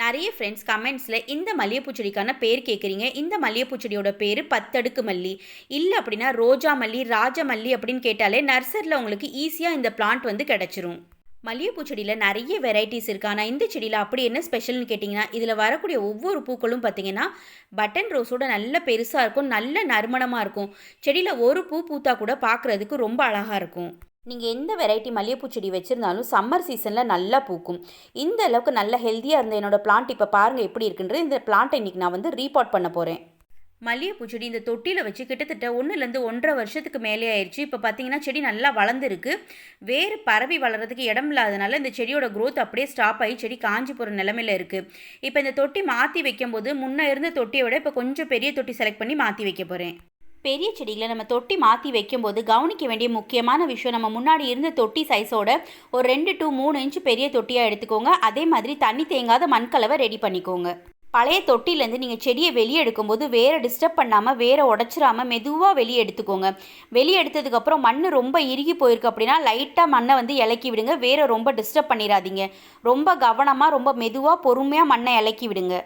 நிறைய ஃப்ரெண்ட்ஸ் கமெண்ட்ஸில் இந்த மல்லிகைப்பூ செடிக்கான பேர் கேட்குறீங்க இந்த மல்லிகைப்பூ செடியோட பேர் பத்தடுக்கு மல்லி. இல்லை அப்படின்னா ரோஜா மல்லி ராஜமல்லி அப்படின்னு கேட்டாலே நர்சரியில் உங்களுக்கு ஈஸியாக இந்த பிளான்ட் வந்து கிடச்சிரும். மல்லிகைப்பூ செடியில் நிறைய வெரைட்டிஸ் இருக்கு. ஆனால் இந்த செடியில் அப்படி என்ன ஸ்பெஷல்னு கேட்டிங்கன்னா இதில் வரக்கூடிய ஒவ்வொரு பூக்களும் பார்த்தீங்கன்னா பட்டன் ரோஸோட நல்ல பெருசாக இருக்கும். நல்ல நறுமணமாக இருக்கும். செடியில் ஒரு பூ பூத்தா கூட பார்க்குறதுக்கு ரொம்ப அழகாக இருக்கும். நீங்கள் எந்த வெரைட்டி மல்லிகைப்பூ செடி வச்சுருந்தாலும் சம்மர் சீசனில் நல்லா பூக்கும். இந்த அளவுக்கு நல்ல ஹெல்த்தியாக இருந்த என்னோடய பிளான்ட் இப்போ பாருங்கள் எப்படி இருக்குன்றது. இந்த பிளான்ட்டை இன்றைக்கி நான் வந்து ரீபாட் பண்ண போகிறேன் மல்லிகைப்பூ செடி இந்த தொட்டியில் வச்சு கிட்டத்தட்ட ஒன்றுலேருந்து ஒன்றரை வருஷத்துக்கு மேலே ஆயிடுச்சு இப்போ பார்த்தீங்கன்னா செடி நல்லா வளர்ந்துருக்கு. வேறு பரவி வளர்கிறதுக்கு இடம் இல்லாதனால இந்த செடியோட க்ரோத் அப்படியே ஸ்டாப் ஆகி செடி காஞ்சி போகிற நிலமையில இருக்குது இப்போ இந்த தொட்டி மாற்றி வைக்கும்போது முன்னே இருந்த தொட்டியை விட இப்போ கொஞ்சம் பெரிய தொட்டி செலக்ட் பண்ணி மாற்றி வைக்க போகிறேன் பெரிய செடிகளை நம்ம தொட்டி மாற்றி வைக்கும்போது கவனிக்க வேண்டிய முக்கியமான விஷயம் நம்ம முன்னாடி இருந்த தொட்டி சைஸோட ஒரு ரெண்டு டு மூணு இன்ச் பெரிய தொட்டியாக எடுத்துக்கோங்க. அதே மாதிரி தண்ணி தேங்காத மண்கலவை ரெடி பண்ணிக்கோங்க. பழைய தொட்டிலேருந்து நீங்கள் செடியை வெளியே எடுக்கும்போது வேற டிஸ்டர்ப் பண்ணாமல் வேற உடச்சிராம மெதுவாக வெளியே எடுத்துக்கோங்க. வெளியே எடுத்ததுக்கப்புறம் மண் ரொம்ப இறுகி போயிருக்கு அப்படின்னா லைட்டாக மண்ணை வந்து இலக்கி விடுங்க. வேற ரொம்ப டிஸ்டர்ப் பண்ணிடாதீங்க. ரொம்ப கவனமாக ரொம்ப மெதுவாக பொறுமையாக மண்ணை இலக்கி விடுங்க.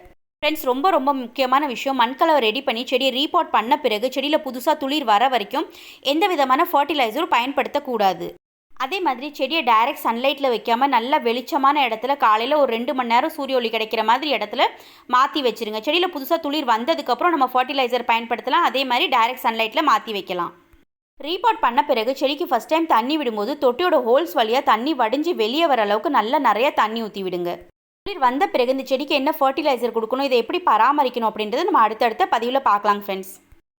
ஃப்ரெண்ட்ஸ் ரொம்ப ரொம்ப முக்கியமான விஷயம். மண்கலவை ரெடி பண்ணி செடியை ரீபாட் பண்ண பிறகு செடியில் புதுசாக துளிர் வர வரைக்கும் எந்த விதமான ஃபர்டிலைசரும் பயன்படுத்தக்கூடாது. அதே மாதிரி செடியை டைரக்ட் சன்லைட்டில் வைக்காமல் நல்ல வெளிச்சமான இடத்துல காலையில் ஒரு ரெண்டு மணி நேரம் சூரிய ஒளி கிடைக்கிற மாதிரி இடத்துல மாற்றி வச்சிருங்க. செடியில் புதுசாக துளிர் வந்ததுக்கப்புறம் நம்ம ஃபர்டிலைசர் பயன்படுத்தலாம். அதே மாதிரி டைரக்ட் சன்லைட்டில் மாற்றி வைக்கலாம். ரீபாட் பண்ண பிறகு செடிக்கு ஃபஸ்ட் டைம் தண்ணி விடும்போது தொட்டியோட ஹோல்ஸ் வழியாக தண்ணி வடிஞ்சு வெளியே வர அளவுக்கு நல்லா நிறைய தண்ணி ஊற்றி விடுங்க. குளிர் வந்த பிறகு இந்த செடிக்கு என்ன ஃபர்டிலைசர் கொடுக்கணும் இதை எப்படி பராமரிக்கணும் அப்படின்றத நம்ம அடுத்தடுத்த பதிவில் பார்க்கலாம் ஃப்ரெண்ட்ஸ்